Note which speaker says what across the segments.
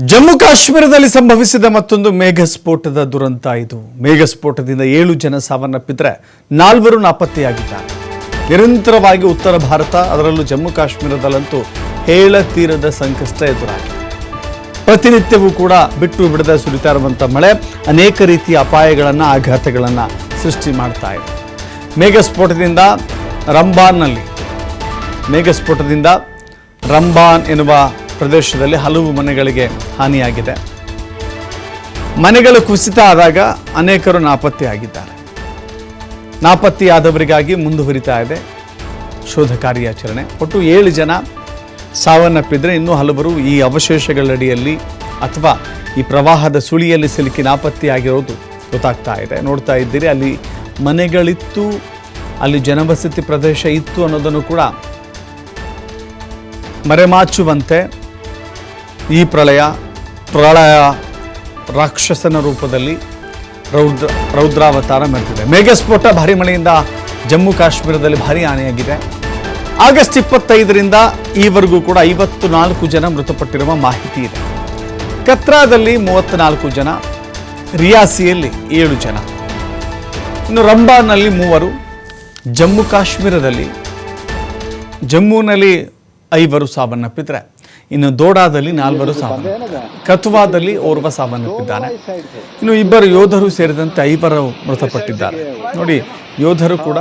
Speaker 1: ಜಮ್ಮು ಕಾಶ್ಮೀರದಲ್ಲಿ ಸಂಭವಿಸಿದ ಮತ್ತೊಂದು ಮೇಘಸ್ಫೋಟದ ದುರಂತ ಇದು. ಮೇಘಸ್ಫೋಟದಿಂದ ಏಳು ಜನ ಸಾವನ್ನಪ್ಪಿದ್ರೆ ನಾಲ್ವರು ನಾಪತ್ತೆಯಾಗಿದ್ದಾರೆ. ನಿರಂತರವಾಗಿ ಉತ್ತರ ಭಾರತ, ಅದರಲ್ಲೂ ಜಮ್ಮು ಕಾಶ್ಮೀರದಲ್ಲಂತೂ ಹೇಳತೀರದ ಸಂಕಷ್ಟ ಎದುರಾಗಿದೆ. ಪ್ರತಿನಿತ್ಯವೂ ಕೂಡ ಬಿಟ್ಟು ಬಿಡದ ಸುರಿತಾ ಇರುವಂಥ ಮಳೆ ಅನೇಕ ರೀತಿಯ ಅಪಾಯಗಳನ್ನು, ಆಘಾತಗಳನ್ನು ಸೃಷ್ಟಿ ಮಾಡ್ತಾ ಇದೆ. ಮೇಘಸ್ಫೋಟದಿಂದ ರಂಬಾನ್ನಲ್ಲಿ, ಮೇಘಸ್ಫೋಟದಿಂದ ರಂಬಾನ್ ಎನ್ನುವ ಪ್ರದೇಶದಲ್ಲಿ ಹಲವು ಮನೆಗಳಿಗೆ ಹಾನಿಯಾಗಿದೆ. ಮನೆಗಳು ಕುಸಿತ ಆದಾಗ ಅನೇಕರು ನಾಪತ್ತೆಯಾಗಿದ್ದಾರೆ. ನಾಪತ್ತೆಯಾದವರಿಗಾಗಿ ಮುಂದುವರಿತಾ ಇದೆ. ಶೋಧ ಕಾರ್ಯಾಚರಣೆ. ಒಟ್ಟು ಏಳು ಜನ ಸಾವನ್ನಪ್ಪಿದ್ರೆ ಇನ್ನೂ ಹಲವರು ಈ ಅವಶೇಷಗಳಡಿಯಲ್ಲಿ ಅಥವಾ ಈ ಪ್ರವಾಹದ ಸುಳಿಯಲ್ಲಿ ಸಿಲುಕಿ ನಾಪತ್ತೆಯಾಗಿರೋದು ಗೊತ್ತಾಗ್ತಾ ಇದೆ. ನೋಡ್ತಾ ಇದ್ದೀರಿ, ಅಲ್ಲಿ ಮನೆಗಳಿತ್ತು, ಅಲ್ಲಿ ಜನವಸತಿ ಪ್ರದೇಶ ಇತ್ತು ಅನ್ನೋದನ್ನು ಕೂಡ ಮರೆಮಾಚುವಂತೆ ಈ ಪ್ರಳಯ ಪ್ರಳಯ ರಾಕ್ಷಸನ ರೂಪದಲ್ಲಿ ರೌದ್ರ, ರೌದ್ರಾವತಾರ ಮೆರೆದಿದೆ. ಮೇಘಸ್ಫೋಟ, ಭಾರಿ ಮಳೆಯಿಂದ ಜಮ್ಮು ಕಾಶ್ಮೀರದಲ್ಲಿ ಭಾರಿ ಹಾನಿಯಾಗಿದೆ. ಆಗಸ್ಟ್ ಇಪ್ಪತ್ತೈದರಿಂದ ಈವರೆಗೂ ಕೂಡ ಐವತ್ತು ನಾಲ್ಕು ಜನ ಮೃತಪಟ್ಟಿರುವ ಮಾಹಿತಿ ಇದೆ. ಕತ್ರಾದಲ್ಲಿ ಮೂವತ್ತ್ನಾಲ್ಕು ಜನ, ರಿಯಾಸಿಯಲ್ಲಿ ಏಳು ಜನ. ಇನ್ನು ರಂಬಾನ್ನಲ್ಲಿ ಮೂವರು, ಜಮ್ಮು ಕಾಶ್ಮೀರದಲ್ಲಿ ಜಮ್ಮುನಲ್ಲಿ ಐವರು ಸಾವನ್ನಪ್ಪಿದ್ರೆ ಇನ್ನು ದೋಡಾದಲ್ಲಿ ನಾಲ್ವರು ಸಾವನ್ನಪ್ಪಿದ್ದಾರೆ. ಕಥುವಾದಲ್ಲಿ ಓರ್ವ ಸಾವನ್ನಪ್ಪಿದ್ದಾನೆ ಇನ್ನು ಇಬ್ಬರು ಯೋಧರು ಸೇರಿದಂತೆ ಐವರು ಮೃತಪಟ್ಟಿದ್ದಾರೆ. ನೋಡಿ ಯೋಧರು ಕೂಡ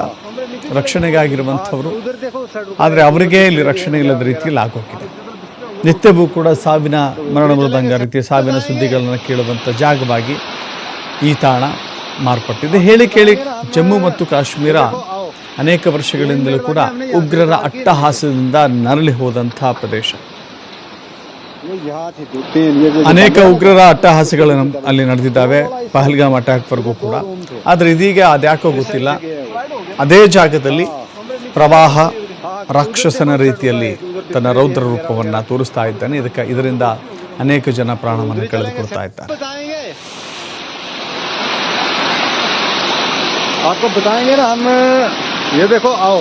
Speaker 1: ರಕ್ಷಣೆಗಾಗಿರುವಂಥವರು. ಆದರೆ ಅವರಿಗೆ ಇಲ್ಲಿ ರಕ್ಷಣೆ ಇಲ್ಲದ ರೀತಿಯಲ್ಲಿ ಆಗೋಗಿದೆ ನಿತ್ಯವೂ ಕೂಡ ಸಾವಿನ ಮರಣ ಮೃದಂಗ ರೀತಿಯ ಸಾವಿನ ಸುದ್ದಿಗಳನ್ನು ಕೇಳುವಂಥ ಜಾಗವಾಗಿ ಈ ತಾಣ ಮಾರ್ಪಟ್ಟಿದೆ. ಹೇಳಿ ಕೇಳಿ ಜಮ್ಮು ಮತ್ತು ಕಾಶ್ಮೀರ ಅನೇಕ ವರ್ಷಗಳಿಂದಲೂ ಕೂಡ ಉಗ್ರರ ಅಟ್ಟಹಾಸದಿಂದ ನರಳಿ ಹೋದಂಥ ಪ್ರದೇಶ. ಅನೇಕ ಉಗ್ರರ ಅಟ್ಟಹಾಸಗಳು ನಮ್- ಅಲ್ಲಿ ನಡೆದಿದ್ದಾವೆ ಪಹಲ್ಗಾಮ್ ಅಟ್ಯಾಕ್ವರೆಗೂ ಕೂಡ ಆದರೆ ಇದೀಗ ಅದ್ಯಾಕೋ ಗೊತ್ತಿಲ್ಲ ಅದೇ ಜಾಗದಲ್ಲಿ ಪ್ರವಾಹ ರಾಕ್ಷಸನ ರೀತಿಯಲ್ಲಿ ತನ್ನ ರೌದ್ರ ರೂಪವನ್ನು ತೋರಿಸ್ತಾ ಇದ್ದಾನೆ ಇದಕ್ಕೆ ಇದರಿಂದ ಅನೇಕ ಜನ ಪ್ರಾಣವನ್ನು ಕಳೆದುಕೊಳ್ತಾ ಇದ್ದಾರೆ
Speaker 2: बताएंगे आपको बताएंगे ना हम ये देखो आओ